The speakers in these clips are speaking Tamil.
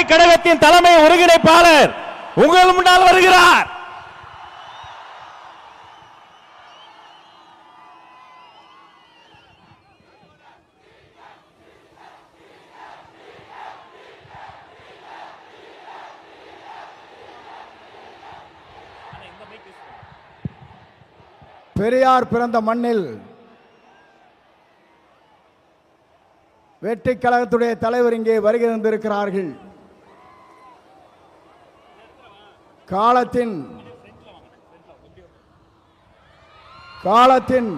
வெற்றி கழகத்தின் தலைமை ஒருங்கிணைப்பாளர் உங்கள் முன்னால் வருகிறார். பெரியார் பிறந்த மண்ணில் வெற்றி கழகத்துடைய தலைவர் இங்கே வருகை தந்திருக்கிறார்கள். காலத்தின் காலத்தின்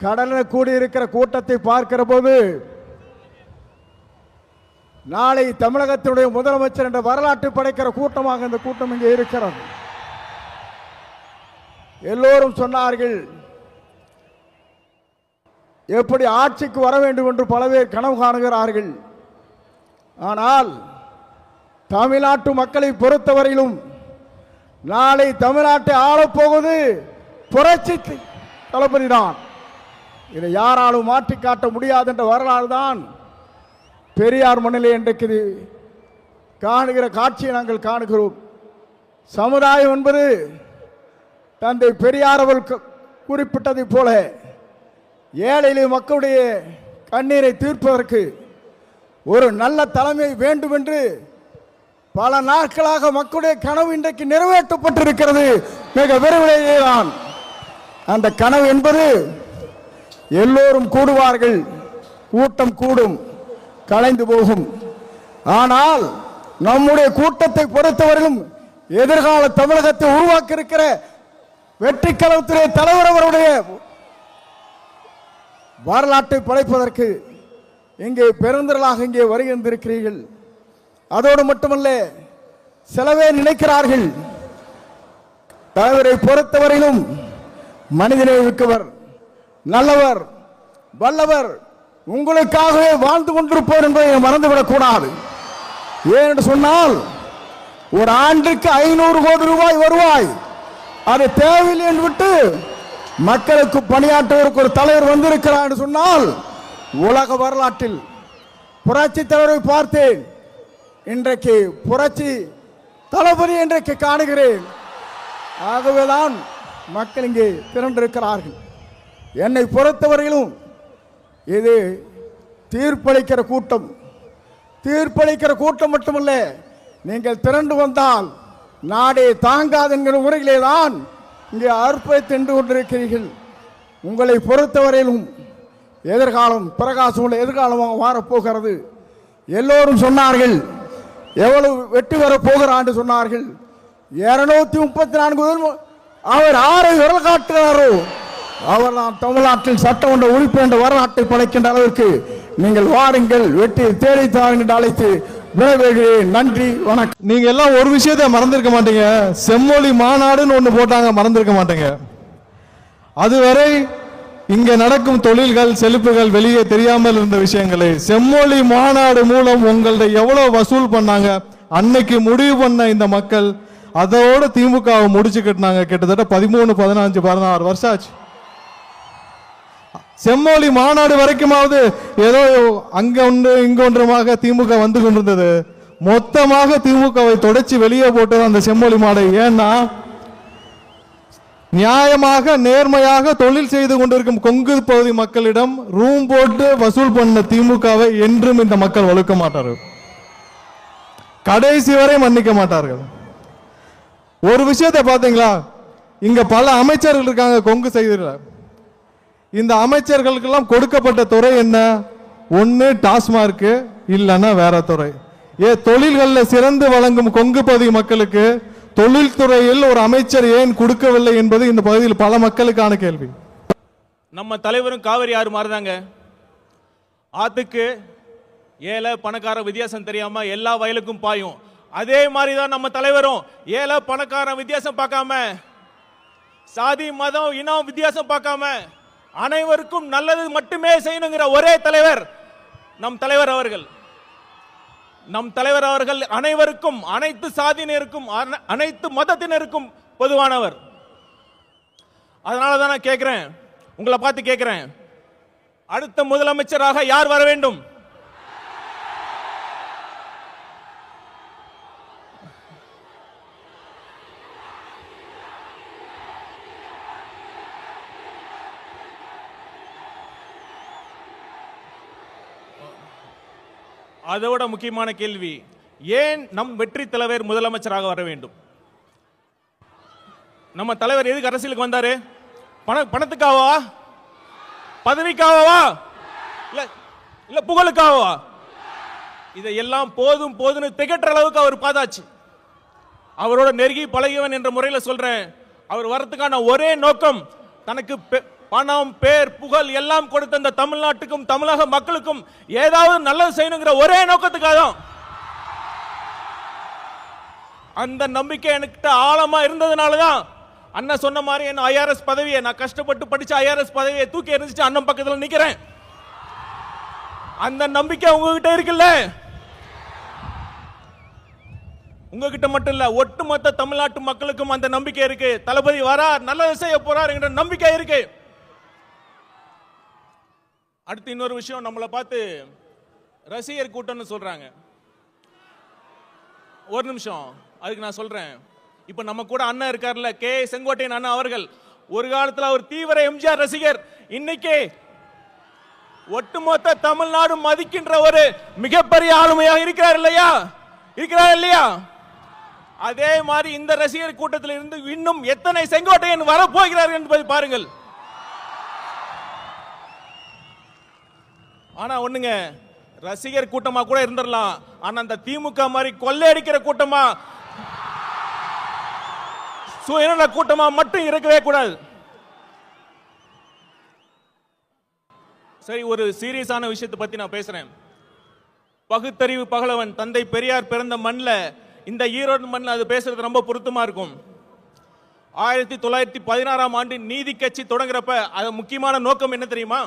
கடன கூடியிருக்கிற கூட்டத்தை பார்க்கிற போது நாளை தமிழகத்தினுடைய முதலமைச்சர் என்ற வரலாற்று படைக்கிற கூட்டமாக இந்த கூட்டம் இங்கே இருக்கிறது. எல்லோரும் சொன்னார்கள் எப்படி ஆட்சிக்கு வர வேண்டும் என்று பல பேர் கனவு காணுகிறார்கள். ஆனால் தமிழ்நாட்டு மக்களை பொறுத்தவரையிலும் நாளை தமிழ்நாட்டை ஆளப்போவது புரட்சி தளபதி தான் இதை யாராலும் மாற்றி காட்ட முடியாது என்ற வரலாறு தான் பெரியார் மண்ணிலே இன்றைக்கு இது காணுகிற காட்சியை நாங்கள் காணுகிறோம். சமுதாயம் என்பது தந்தை பெரியார் அவர்கள் குறிப்பிட்டதைப் போல ஏழையிலே மக்களுடைய கண்ணீரை தீர்ப்பதற்கு ஒரு நல்ல தலைமை வேண்டும் என்று பல நாட்களாக மக்களுடைய கனவு இன்றைக்கு நிறைவேற்றப்பட்டிருக்கிறது. மிக விரைவிலேயே தான். அந்த கனவு என்பது எல்லோரும் கூடுவார்கள். கூட்டம் கூடும். கலைந்து போகும். ஆனால் நம்முடைய கூட்டத்தை பொறுத்தவரையிலும் எதிர்கால தமிழகத்தை உருவாக்க இருக்கிற வெற்றி கழகத்துடைய தலைவர் அவருடைய வரலாற்றை படைப்பதற்கு இங்கே பெருந்திரளாக இங்கே வருகின்றிருக்கிறீர்கள் அதோடு மட்டுமல்ல சிலவே நினைக்கிறார்கள். தலைவரை பொறுத்தவரையிலும் மனிதனை மிக்கவர் நல்லவர் வல்லவர் உங்களுக்காகவே வாழ்ந்து கொண்டிருப்பவர் என்பதை மறந்துவிடக்கூடாது. ஏன் என்று சொன்னால் ஒரு ஆண்டுக்கு ஐநூறு கோடி ரூபாய் வருவாய். அது தேவையில்லை என்று விட்டு மக்களுக்கு பணியாற்றுவதற்கு ஒரு தலைவர் வந்திருக்கிறார் என்று சொன்னால் உலக வரலாற்றில் புரட்சி தலைவரை பார்த்தேன். இன்றைக்கு புரட்சி தளபதி இன்றைக்கு காணுகிறேன். ஆகவேதான் மக்கள் இங்கே திரண்டிருக்கிறார்கள். என்னை பொறுத்தவரையிலும் இது தீர்ப்பளிக்கிற கூட்டம். தீர்ப்பளிக்கிற கூட்டம் மட்டுமல்ல நீங்கள் திரண்டு வந்தால் நாடே தாங்காது என்கிற முறையிலே தான் இங்கே அற்பை தின்று கொண்டிருக்கிறீர்கள். உங்களை பொறுத்தவரையிலும் எதிர்காலம் பிரகாசம் உள்ள எதிர்காலமாக மாறப்போகிறது. எல்லோரும் சொன்னார்கள் எவ்வளவு வெற்றி வர போகிறான் என்று சொன்னார்கள். இருநூத்தி முப்பத்தி நான்கு அவர் ஆறு விரல் காட்டுகிறாரோ? அவர் நான் தமிழ்நாட்டில் சட்டமன்ற உறுப்பினர் என்ற வரலாற்றை படைக்கின்ற அளவிற்கு நீங்கள் வாருங்கள் வெற்றி தேடி தாருங்கள் என்று அழைத்து விடைபெறுகிறேன். நன்றி வணக்கம். நீங்க எல்லாம் ஒரு விஷயத்தை மறந்திருக்க மாட்டீங்க. செம்மொழி மாநாடுன்னு ஒன்று போட்டாங்க மறந்திருக்க மாட்டீங்க. அதுவரை இங்க நடக்கும் தொழில்கள் செழிப்புகள் வெளியே தெரியாமல் இருந்த விஷயங்களை. செம்மொழி மாநாடு மூலம் உங்கள்ட்ட எவ்வளவு வசூல் பண்ணாங்க? அன்னைக்கு முடிவு பண்ண இந்த மக்கள் அதோட திமுகவை முடிச்சு கட்டினாங்க. கிட்டத்தட்ட பதிமூணு பதினஞ்சு பதினாறு வருஷம் ஆச்சு. செம்மொழி மாநாடு வரைக்குமாவது ஏதோ அங்க ஒன்று இங்க ஒன்றுமாக திமுக வந்து கொண்டிருந்தது. மொத்தமாக திமுகவை தொடச்சி வெளியே போட்டது அந்த செம்மொழி மாடை ஏன்னா நியாயமாக நேர்மையாக தொழில் செய்து கொண்டிருக்கும் கொங்கு பகுதி மக்களிடம் ரூம் போட்டு வசூல் பண்ண திமுகவை என்றும் இந்த மக்கள் வலுக்க மாட்டார்கள். கடைசி வரை மன்னிக்க மாட்டார்கள். ஒரு விஷயத்தை பார்த்தீங்களா? இங்க பல அமைச்சர்கள் இருக்காங்க கொங்கு செய்தியில். இந்த அமைச்சர்களுக்கெல்லாம் கொடுக்கப்பட்ட துறை என்ன? ஒன்று டாஸ்மார்க் இல்லைன்னா வேற துறை. ஏ தொழில்களில் சிறந்து வழங்கும் கொங்கு பகுதி மக்களுக்கு தொழில்துறையில் ஒரு அமைச்சர் ஏன் கொடுக்கவில்லை என்பது இந்த பகுதியில் பல மக்களுக்கான கேள்வி. நம்ம தலைவரும் காவிரி ஆறு மாதிரிதாங்க ஆத்துக்கு ஏழை பணக்கார வித்தியாசம் தெரியாம எல்லா வயலுக்கும் பாயும். அதே மாதிரி தான் நம்ம தலைவரும் ஏழை பணக்காரன் வித்தியாசம் பார்க்காம சாதி மதம் இனம் வித்தியாசம் பார்க்காம அனைவருக்கும் நல்லது மட்டுமே செய்யணுங்கிற ஒரே தலைவர் நம் தலைவர் அவர்கள். நம் தலைவர் அவர்கள் அனைவருக்கும் அனைத்து சாதியினருக்கும் அனைத்து மதத்தினருக்கும் பொதுவானவர். அதனால தான் நான் கேட்கிறேன் உங்களை பார்த்து கேட்கிறேன் அடுத்த முதலமைச்சராக யார் வர வேண்டும்? அதோட முக்கியமான கேள்வி ஏன் நம் வெற்றி தலைவர் முதலமைச்சராக வர வேண்டும்? நம்ம தலைவர் எதுக்கு அரசியலுக்கு வந்தாரு? பண பணத்துக்காகவா? பதவிக்காகவா? இல்ல இல்ல புகழுக்காகவா? இதையெல்லாம் போதும் போதும்னு திகட்டுற அளவுக்கு அவர் பாதாச்சு. அவரோட நெருங்கி பழகியவன் என்ற முறையில் சொல்றேன். அவர் வரதுக்கான ஒரே நோக்கம் தனக்கு பெ- பணம் பேர் புகழ் எல்லாம் கொடுத்த இந்த தமிழ்நாட்டுக்கும் தமிழக மக்களுக்கும் ஏதாவது நல்லது செய்யணுங்கிற ஒரே நோக்கத்துக்காக தான் அந்த நம்பிக்கை என்கிட்ட ஆழமா இருந்ததுனால தான் அண்ணன் சொன்ன மாதிரி என்ன ஐஆர்எஸ் பதவியை நான் கஷ்டப்பட்டு படிச்ச ஐஆர்எஸ் பதவியை தூக்கி எறிஞ்சிட்டு அண்ணன் பக்கத்தில் நிக்கிறேன். அந்த நம்பிக்கை உங்ககிட்ட இருக்குல்ல? உங்ககிட்ட மட்டும் இல்ல ஒட்டுமொத்த தமிழ்நாட்டு மக்களுக்கும் அந்த நம்பிக்கை இருக்கு. தளபதி வரார் நல்லது செய்ய போறாரு நம்பிக்கை இருக்கு. அடுத்து இன்னொரு விஷயம் நம்மளை பார்த்து ரசிகர் கூட்டம்னு சொல்றாங்க. ஒரு நிமிஷம் அதுக்கு நான் சொல்றேன். இப்ப நம்ம கூட அண்ணன் இருக்கார்ல கே. செங்கோட்டையன் அண்ணன் அவர்கள். ஒரு காலத்தில் அவர் தீவிர எம்ஜிஆர் ரசிகர். இன்னைக்கு ஒட்டுமொத்த தமிழ்நாடு மதிக்கின்ற ஒரு மிகப்பெரிய ஆளுமையாக இருக்கிறார் இல்லையா? இருக்கிறார் இல்லையா? அதே மாதிரி இந்த ரசிகர் கூட்டத்தில் இருந்து இன்னும் எத்தனை செங்கோட்டையன் வரப்போகிறார் என்பதை பாருங்கள். ஆனா ஒண்ணுங்க ரசிகர் கூட்டமா கூட இருந்துடலாம். ஆனா அந்த திமுக மாதிரி கொள்ளையடிக்கிற கூட்டமா சுயநல கூட்டமா மட்டும் இருக்கவே கூடாது. சரி ஒரு சீரியஸான விஷயத்தை பத்தி நான் பேசுறேன். பகுத்தறிவு பகலவன் தந்தை பெரியார் பிறந்த மண்ணில் இந்த ஈரோடு மண்ணில் அது பேசுறது ரொம்ப பொருத்தமா இருக்கும். ஆயிரத்தி தொள்ளாயிரத்தி பதினாறாம் ஆண்டு நீதி கட்சி தொடங்குறப்ப அது முக்கியமான நோக்கம் என்ன தெரியுமா?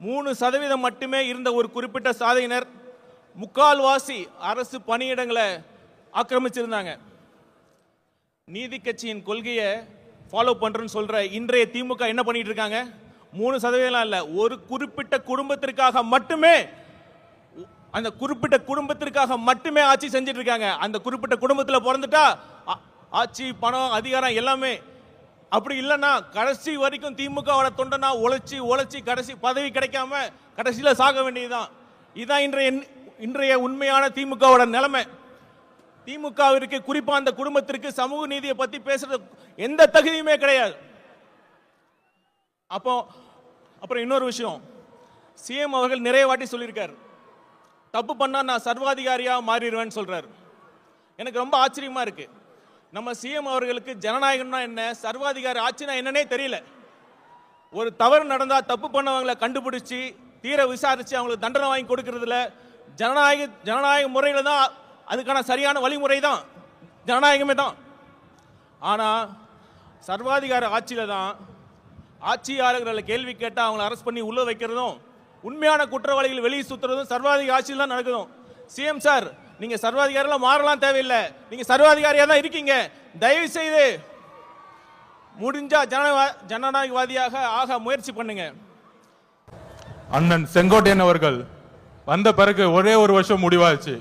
மூணு சதவீதம் மட்டுமே இருந்த ஒரு குறிப்பிட்ட சாதியினர் முக்கால்வாசி அரசு பணியிடங்களை ஆக்கிரமிச்சிருந்தாங்க. நீதி கட்சியின் கொள்கையை ஃபாலோ பண்ணுறேன்னு சொல்கிற இன்றைய திமுக என்ன பண்ணிட்டு இருக்காங்க? மூணு சதவீதம் இல்லை ஒரு குறிப்பிட்ட குடும்பத்திற்காக மட்டுமே அந்த குறிப்பிட்ட குடும்பத்திற்காக மட்டுமே ஆட்சி செஞ்சுட்டு இருக்காங்க. அந்த குறிப்பிட்ட குடும்பத்தில் பிறந்துட்டா ஆட்சி பணம் அதிகாரம் எல்லாமே அப்படி இல்லைன்னா கடைசி வரைக்கும் திமுகவோட தொண்டனா உழைச்சி உழைச்சி கடைசி பதவி கிடைக்காம கடைசியில் சாக வேண்டியதுதான். இதுதான் இன்றைய இன்றைய உண்மையான திமுகவோட நிலைமை. திமுகவிற்கு குறிப்பாக அந்த குடும்பத்திற்கு சமூக நீதியை பற்றி பேசுறது எந்த தகுதியுமே கிடையாது. அப்போ அப்புறம் இன்னொரு விஷயம். சிஎம் அவர்கள் நிறைய வாட்டி சொல்லியிருக்கார். தப்பு பண்ணால் நான் சர்வாதிகாரியாக மாறிடுவேன்னு சொல்கிறார் எனக்கு ரொம்ப ஆச்சரியமாக இருக்குது நம்ம சிஎம் அவர்களுக்கு ஜனநாயகம்னா என்ன? சர்வாதிகாரி ஆட்சினா என்னன்னே தெரியல. ஒரு தவறு நடந்தா தப்பு பண்ணவங்களை கண்டுபிடிச்சு தீர விசாரிச்சு அவங்களுக்கு தண்டனை வாங்கி கொடுக்கறதுல ஜனநாயக ஜனநாயக முறையில தான் அதுக்கான சரியான வழிமுறை தான். ஜனநாயகமே தான். ஆனா சர்வாதிகார ஆட்சியில தான் ஆட்சியாளர்களை கேள்வி கேட்டா அவங்களை அரெஸ்ட் பண்ணி உள்ள வைக்கிறதும் உண்மையான குற்றவாளிகள் வெளியே சுத்துறதும் சர்வாதிகார ஆட்சியில் தான் நடக்குதும். சிஎம் சார் நீங்க சர்வாதிகாரிலாம் மாறலாம் தேவையில்லை. நீங்க சர்வாதிகாரியா தான் இருக்கீங்க. தயவு செய்து முடிஞ்சா ஜனவா ஜனநாயகவாதியாக ஆக முயற்சி பண்ணுங்க. அண்ணன் செங்கோட்டையன் அவர்கள் வந்த பிறகு ஒரே ஒரு வருஷம் முடிவாச்சு.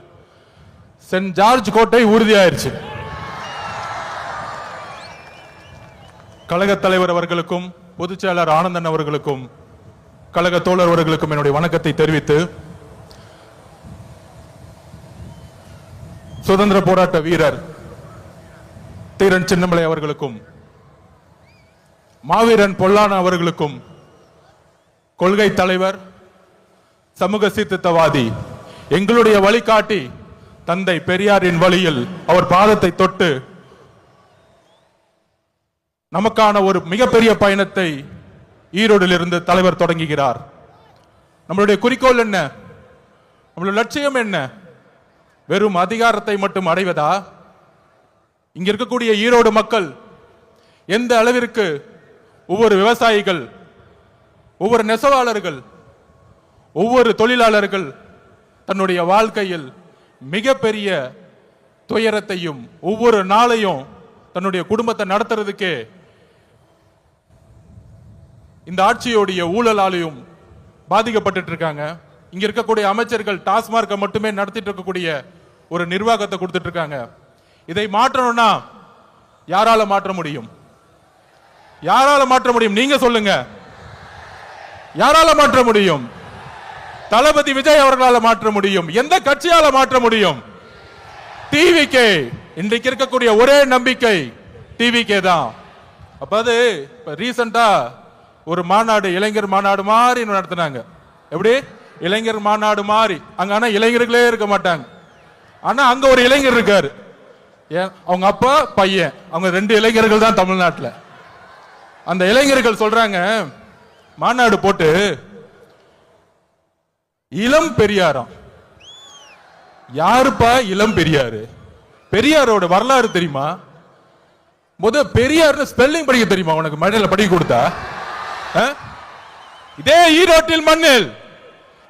சென்ட் ஜார்ஜ் கோட்டை உறுதியாயிருச்சு. கழகத் தலைவர் அவர்களுக்கும் பொதுச் செயலர் ஆனந்தன் அவர்களுக்கும் கழக தோழர் அவர்களுக்கும் என்னுடைய வணக்கத்தை தெரிவித்து சுதந்திர போராட்ட வீரர் தீரன் சின்னமலை அவர்களுக்கும் மாவீரன் பொல்லான அவர்களுக்கும் கொள்கை தலைவர் சமூக சீர்திருத்தவாதி எங்களுடைய வழிகாட்டி தந்தை பெரியாரின் வழியில் அவர் பாதத்தை தொட்டு நமக்கான ஒரு மிகப்பெரிய பயணத்தை ஈரோடில் இருந்து தலைவர் தொடங்குகிறார். நம்மளுடைய குறிக்கோள் என்ன? நம்மளுடைய லட்சியம் என்ன? வெறும் அதிகாரத்தை மட்டும் அடைவதா? இங்க இருக்கக்கூடிய ஈரோடு மக்கள் எந்த அளவிற்கு ஒவ்வொரு விவசாயிகள் ஒவ்வொரு நெசவாளர்கள் ஒவ்வொரு தொழிலாளர்கள் தன்னுடைய வாழ்க்கையில் மிகப்பெரிய துயரத்தையும் ஒவ்வொரு நாளையும் தன்னுடைய குடும்பத்தை நடத்துறதுக்கே இந்த ஆட்சியோடைய ஊழலாலையும் பாதிக்கப்பட்டுட்டு இருக்காங்க. இங்க இருக்கக்கூடிய அமைச்சர்கள் டாஸ்மார்க்கை மட்டுமே நடத்திட்டு இருக்கக்கூடிய ஒரு நிர்வாகத்தை கொடுத்துட்டு இருக்காங்க இதை மாற்றணும்னா யாரால மாற்ற முடியும்? யாரால மாற்ற முடியும்? நீங்க சொல்லுங்க. யாரால மாற்ற முடியும்? தளபதி விஜய் அவர்களால் மாற்ற முடியும். எந்த கட்சியால மாற்ற முடியும்? டிவிகே. இன்றைக்கு இருக்கக்கூடிய ஒரே நம்பிக்கை டிவிகே தான். அப்ப அது ரீசெண்டா ஒரு மாநாடு இளைஞர் மாநாடு மாதிரி நடத்தினாங்க. எப்படி? இளைஞர் மாநாடு மாதிரி. அங்க ஆனா இளைஞர்களே இருக்க மாட்டாங்க. ஆனா அங்க ஒரு இளைஞர் இருக்காரு. அவங்க அப்பா பையன். அவங்க ரெண்டு இளைஞர்கள் தான் தமிழ்நாட்டில். அந்த இளைஞர்கள் சொல்றாங்க மாநாடு போட்டு இளம் பெரியாராம். யாருப்பா இளம் பெரியாரு? பெரியாரோட வரலாறு தெரியுமா? முத பெரியார்னு ஸ்பெல்லிங் படிக்க தெரியுமா உனக்கு? மழையில படிக்க கொடுத்தா? ஆ? இதே ஈரோட்டில் மண்ணில்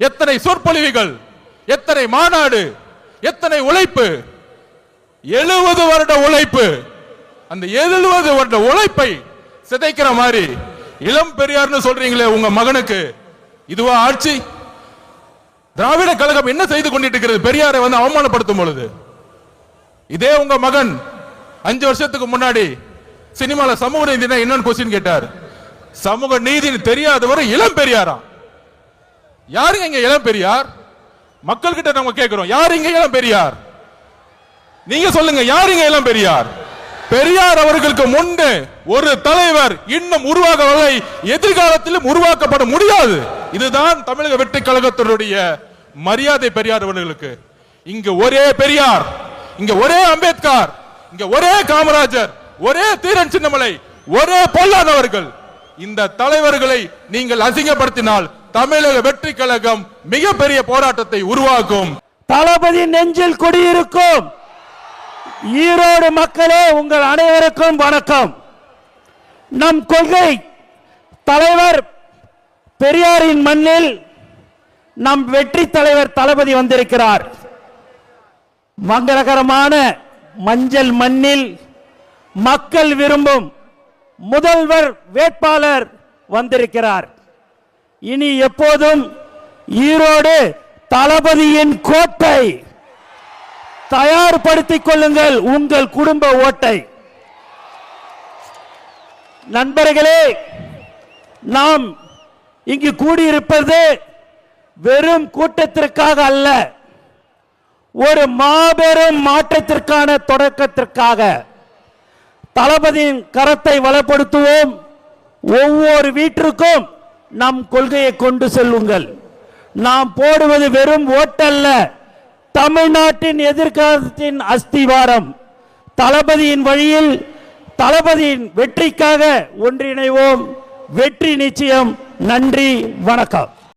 எத்தனை சொற்பொழிவுகள் எத்தனை மாநாடு எத்தனை உழைப்பு? எழுபது வருட உழைப்பு. அந்த எழுபது வருட உழைப்பை சிதைக்கிற மாதிரி இளம் பெரியார்னு சொல்றீங்களே உங்க மகனுக்கு. இதுவா ஆட்சி? திராவிட கழகம் என்ன செய்து கொண்டிட்டு இருக்கிறது பெரியாரை வந்து அவமானப்படுத்தும் பொழுது. இதே உங்க மகன் அஞ்சு வருஷத்துக்கு முன்னாடி சினிமால சமூக நீதினா என்னன்னு கொஸ்டின் கேட்டார். சமூக நீதினு தெரியாதவர் இளம் பெரியாரா? யாருங்க இங்க இளம் பெரியார்? மக்கள் கிட்ட நம்ம கேட்கிறோம் யார் இங்க இளம் பெரியார்? நீங்க சொல்லுங்க யார் இங்க இளம் பெரியார்? பெரியார் அவர்களுக்கு முன்பு ஒரு தலைவர் இன்னும் உருவாகவில்லை. எதிர்காலத்திலும் உருவாக்கப்பட முடியாது. இதுதான் தமிழக வெற்றி கழகத்தினுடைய மரியாதை பெரியார் அவர்களுக்கு. இங்க ஒரே பெரியார் இங்க ஒரே அம்பேத்கர் இங்க ஒரே காமராஜர் ஒரே தீரன் சின்னமலை ஒரே பொல்லாதவர்கள் இந்த தலைவர்களை நீங்கள் அசிங்கப்படுத்தினால் தமிழக வெற்றி கழகம் மிகப்பெரிய போராட்டத்தை உருவாக்கும். தளபதி நெஞ்சில் குடியிருக்கும். ஈரோடு மக்களே உங்கள் அனைவருக்கும் வணக்கம். நம் கொள்கை தலைவர் பெரியாரின் மண்ணில் நம் வெற்றி தலைவர் தளபதி வந்திருக்கிறார். மங்களகரமான மஞ்சள் மண்ணில் மக்கள் விரும்பும் முதல்வர் வேட்பாளர் வந்திருக்கிறார். இனி எப்போதும் ஈரோடு தளபதியின் கோட்டை தயார்படுத்திக் கொள்ளுங்கள் உங்கள் குடும்ப ஓட்டை. நண்பர்களே நாம் இங்கு கூடியிருப்பது வெறும் கூட்டத்திற்காக அல்ல ஒரு மாபெரும் மாற்றத்திற்கான தொடக்கத்திற்காக. தளபதியின் கரத்தை வளப்படுத்துவோம் ஒவ்வொரு வீட்டிற்கும் நம் கொள்கையை கொண்டு செல்லுங்கள். நாம் போடுவது வெறும் ஓட்டல்ல. தமிழ்நாட்டின் எதிர்காலத்தின் அஸ்திவாரம். தளபதியின் வழியில் தளபதியின் வெற்றிக்காக ஒன்றிணைவோம். வெற்றி நிச்சயம். நன்றி. வணக்கம்.